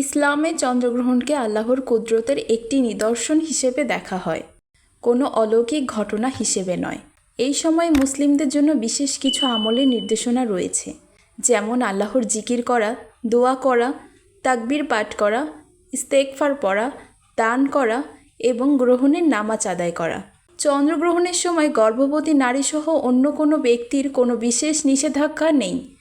ইসলামে চন্দ্রগ্রহণকে আল্লাহর কুদরতের একটি নিদর্শন হিসেবে দেখা হয়। কোনো অলৌকিক ঘটনা হিসেবে নয়। এই সময় মুসলিমদের জন্য বিশেষ কিছু আমলের নির্দেশনা রয়েছে। যেমন আল্লাহর জিকির করা, দোয়া করা, তাকবির পাঠ করা ইস্তেকফার পড়া, দান করা এবং গ্রহণের নামাজ আদায় করা। চন্দ্রগ্রহণের সময় গর্ভবতী নারীসহ অন্য কোনো ব্যক্তির কোনো বিশেষ নিষেধাজ্ঞা নেই।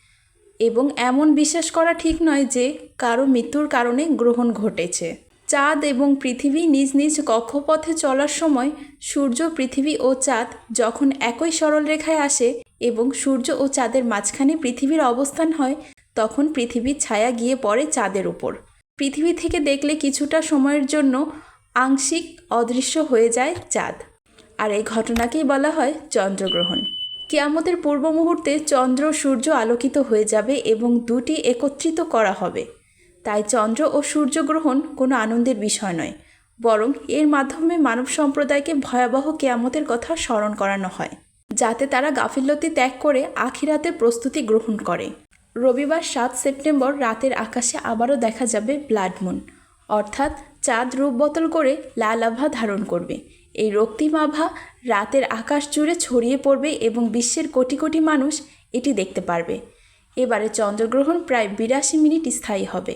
এবং এমন বিশ্বাস করা ঠিক নয় যে কারও মৃত্যুর কারণে গ্রহণ ঘটেছে। চাঁদ এবং পৃথিবী নিজ নিজ কক্ষপথে চলার সময় সূর্য, পৃথিবী ও চাঁদ যখন একই সরলরেখায় আসে এবং সূর্য ও চাঁদের মাঝখানে পৃথিবীর অবস্থান হয়, তখন পৃথিবীর ছায়া গিয়ে পড়ে চাঁদের উপর। পৃথিবী থেকে দেখলে কিছুটা সময়ের জন্য আংশিক অদৃশ্য হয়ে যায় চাঁদ। আর এই ঘটনাকেই বলা হয় চন্দ্রগ্রহণ। কিয়ামতের পূর্ব মুহূর্তে চন্দ্র সূর্য আলোকিত হয়ে যাবে এবং দুটি একত্রিত করা হবে। তাই চন্দ্র ও সূর্যগ্রহণ কোনো আনন্দের বিষয় নয়, বরং এর মাধ্যমে মানব সম্প্রদায়কে ভয়াবহ কেয়ামতের কথা স্মরণ করানো হয়, যাতে তারা গাফিল্যতি ত্যাগ করে আখিরাতে প্রস্তুতি গ্রহণ করে। রবিবার সাত সেপ্টেম্বর রাতের আকাশে আবারও দেখা যাবে ব্লাড মুন, অর্থাৎ চাঁদ রূপ বদল করে লাল আভা ধারণ করবে। এই রক্তিম আভা রাতের আকাশ জুড়ে ছড়িয়ে পড়বে এবং বিশ্বের কোটি কোটি মানুষ এটি দেখতে পারবে। এবারে চন্দ্রগ্রহণ প্রায় বিরাশি মিনিট স্থায়ী হবে,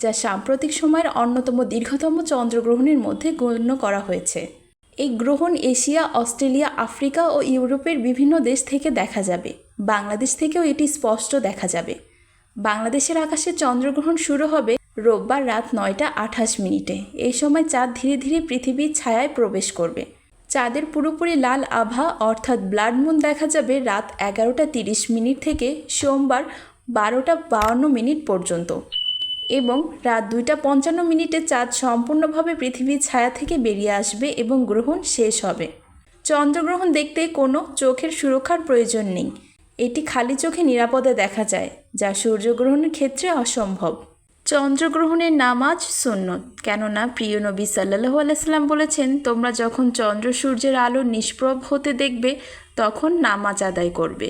যা সাম্প্রতিক সময়ের অন্যতম দীর্ঘতম চন্দ্রগ্রহণের মধ্যে গণ্য করা হয়েছে। এই গ্রহণ এশিয়া, অস্ট্রেলিয়া, আফ্রিকা ও ইউরোপের বিভিন্ন দেশ থেকে দেখা যাবে। বাংলাদেশ থেকেও এটি স্পষ্ট দেখা যাবে। বাংলাদেশের আকাশে চন্দ্রগ্রহণ শুরু হবে রোববার রাত নয়টা আঠাশ মিনিটে। এই সময় চাঁদ ধীরে ধীরে পৃথিবীর ছায়ায় প্রবেশ করবে। চাঁদের পুরোপুরি লাল আভা অর্থাৎ ব্লাড মুন দেখা যাবে রাত এগারোটা তিরিশ মিনিট থেকে সোমবার বারোটা বাউন্ন মিনিট পর্যন্ত। এবং রাত দুইটা পঞ্চান্ন মিনিটে চাঁদ সম্পূর্ণভাবে পৃথিবীর ছায়া থেকে বেরিয়ে আসবে এবং গ্রহণ শেষ হবে। চন্দ্রগ্রহণ দেখতে কোনো চোখের সুরক্ষার প্রয়োজন নেই। এটি খালি চোখে নিরাপদে দেখা যায়, যা সূর্যগ্রহণের ক্ষেত্রে অসম্ভব। চন্দ্রগ্রহণের নামাজ সুন্নত। কেননা প্রিয় নবী সাল্লাহু আলাইসাল্লাম বলেছেন, তোমরা যখন চন্দ্র সূর্যের আলো নিষ্প্রভ হতে দেখবে, তখন নামাজ আদায় করবে।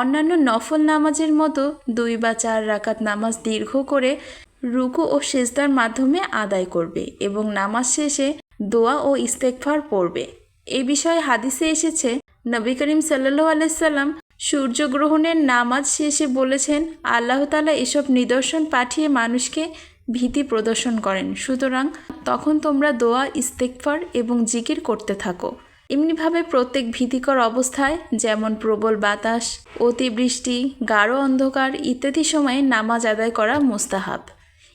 অন্যান্য নফল নামাজের মতো দুই বা চার রাকাত নামাজ দীর্ঘ করে রুকু ও সেজদার মাধ্যমে আদায় করবে এবং নামাজ শেষে দোয়া ও ইস্তেকফার পড়বে। এ বিষয়ে হাদিসে এসেছে, নবী করিম সাল্লাহ আলাইসাল্লাম সূর্যগ্রহণের নামাজ শেষে বলেছেন, আল্লাহ তালা এসব নিদর্শন পাঠিয়ে মানুষকে ভীতি প্রদর্শন করেন। সুতরাং তখন তোমরা দোয়া ইস্তেকফার এবং জিকির করতে থাকো। এমনিভাবে প্রত্যেক ভীতিকর অবস্থায়, যেমন প্রবল বাতাস, অতিবৃষ্টি, গাঢ় অন্ধকার ইত্যাদি সময়ে নামাজ আদায় করা মুস্তাহাব।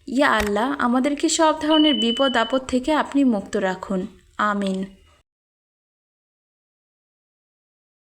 ইয়া আল্লাহ, আমাদেরকে সব ধরনের বিপদ আপদ থেকে আপনি মুক্ত রাখুন। আমিন।